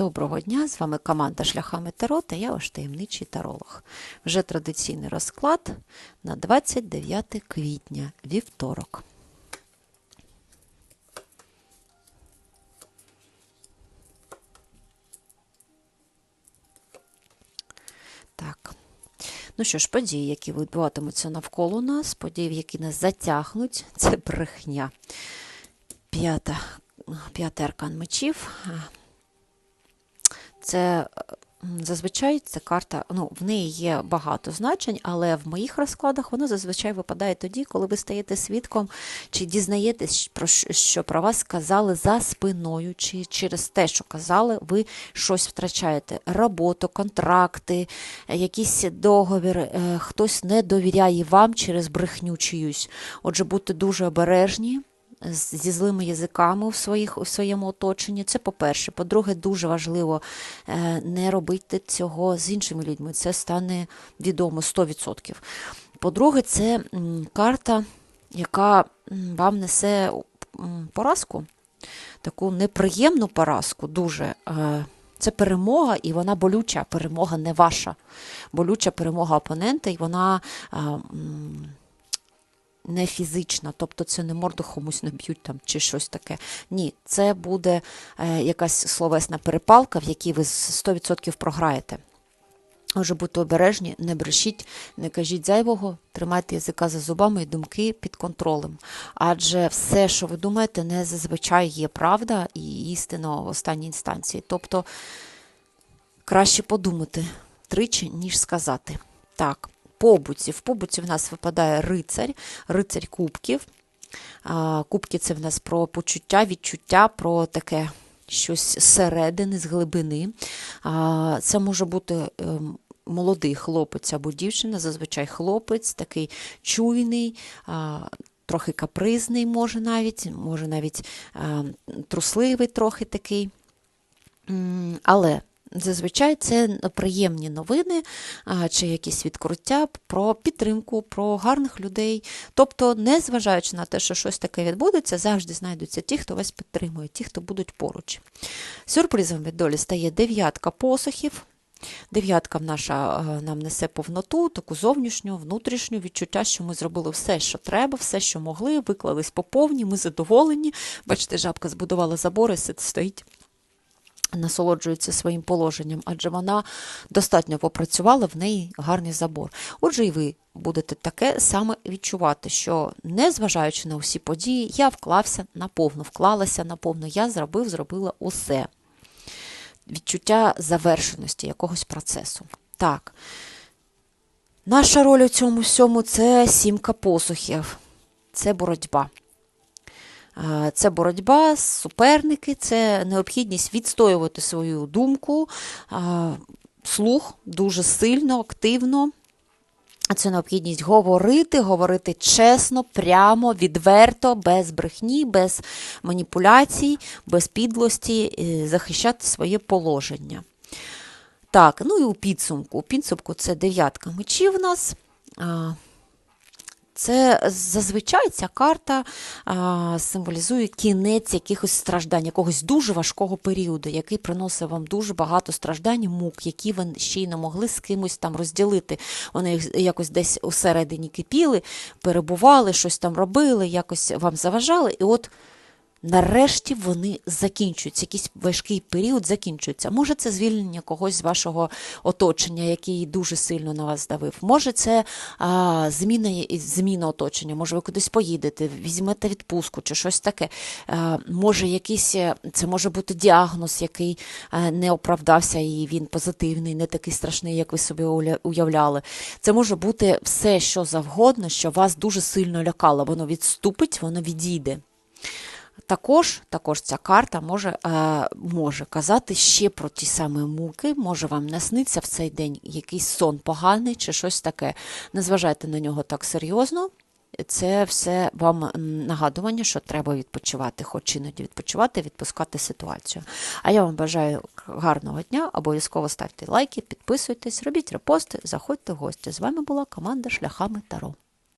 Доброго дня! З вами команда Шляхами Таро та я ваш таємничий таролог. Вже традиційний розклад на 29 квітня, вівторок. Так. Ну що ж, події, які відбуватимуться навколо нас, події, які нас затягнуть, це брехня. П'ята, п'ятий аркан мечів. Це зазвичай це карта, ну, в неї є багато значень, але в моїх розкладах вона зазвичай випадає тоді, коли ви стаєте свідком чи дізнаєтесь, про що, про вас сказали за спиною, чи через те, що казали, ви щось втрачаєте. Роботу, контракти, е, якісь договір, е, хтось не довіряє вам через брехню чиюсь. Отже, будьте дуже обережні зі злими язиками у, своїх, у своєму оточенні. Це по-перше. По-друге, дуже важливо е, не робити цього з іншими людьми. Це стане відомо 100%. По-друге, це карта, яка вам несе поразку, таку неприємну поразку, дуже. е, Це перемога, і вона болюча. Перемога не ваша. Болюча перемога опонента, і вона. Не фізична, тобто це не морду комусь наб'ють там чи щось таке. Ні, це буде е, якась словесна перепалка, в якій ви 100% програєте. Отже, будьте обережні, не брешіть, не кажіть зайвого, тримайте язика за зубами і думки під контролем. Адже все, що ви думаєте, не зазвичай є правда і істина в останній інстанції. Тобто краще подумати тричі, ніж сказати. Так, побуті. В побуті в нас випадає рицарь, рицарь кубків. Кубки це в нас про почуття, відчуття, про таке щось зсередини, з глибини. Це може бути ем, молодий хлопець або дівчина, зазвичай хлопець, такий чуйний, трохи капризний, може навіть, може навіть трусливий трохи такий. Але зазвичай це приємні новини чи якісь відкриття про підтримку, про гарних людей. Тобто, незважаючи на те, що щось таке відбудеться, завжди знайдуться ті, хто вас підтримує, ті, хто будуть поруч. Сюрпризом від долі стає дев'ятка посохів. Дев'ятка наша нам несе повноту, таку зовнішню, внутрішню відчуття, що ми зробили все, що треба, все, що могли, виклались по повні, ми задоволені. Бачите, жабка збудувала забори, стоїть насолоджується своїм положенням, адже вона достатньо попрацювала, в неї гарний забор. Отже, і ви будете таке саме відчувати, що незважаючи на усі події, я вклався наповну, вклалася наповну, я зробив, зробила усе. Відчуття завершеності якогось процесу. Так. Наша роль у цьому всьому це сімка посухів, це боротьба. Це боротьба, суперники, це необхідність відстоювати свою думку, слух дуже сильно, активно. Це необхідність говорити, говорити чесно, прямо, відверто, без брехні, без маніпуляцій, без підлості, е, захищати своє положення. Так, ну і у підсумку. У підсумку це дев'ятка мечів у нас. Це зазвичай ця карта а, символізує кінець якихось страждань, якогось дуже важкого періоду, який приносив вам дуже багато страждань, мук, які ви ще й не могли з кимось там розділити. Вони якось десь усередині кипіли, перебували, щось там робили, якось вам заважали. І от нарешті вони закінчуються, якийсь важкий період закінчується. Може, це звільнення когось з вашого оточення, який дуже сильно на вас давив. Може, це а, зміна, зміна оточення, може, ви кудись поїдете, візьмете відпустку чи щось таке. А, може, якийсь, е, це може бути діагноз, який е, не оправдався, і він позитивний, не такий страшний, як ви собі уявляли. Це може бути все, що завгодно, що вас дуже сильно лякало. Воно відступить, воно відійде. Також, також ця карта може, е, може казати ще про ті самі муки, може вам насниться в цей день якийсь сон поганий чи щось таке. Не зважайте на нього так серйозно. Це все вам нагадування, що треба відпочивати, хоч іноді відпочивати, відпускати ситуацію. А я вам бажаю гарного дня. Обов'язково ставте лайки, підписуйтесь, робіть репости, заходьте в гості. З вами була команда Шляхами Таро.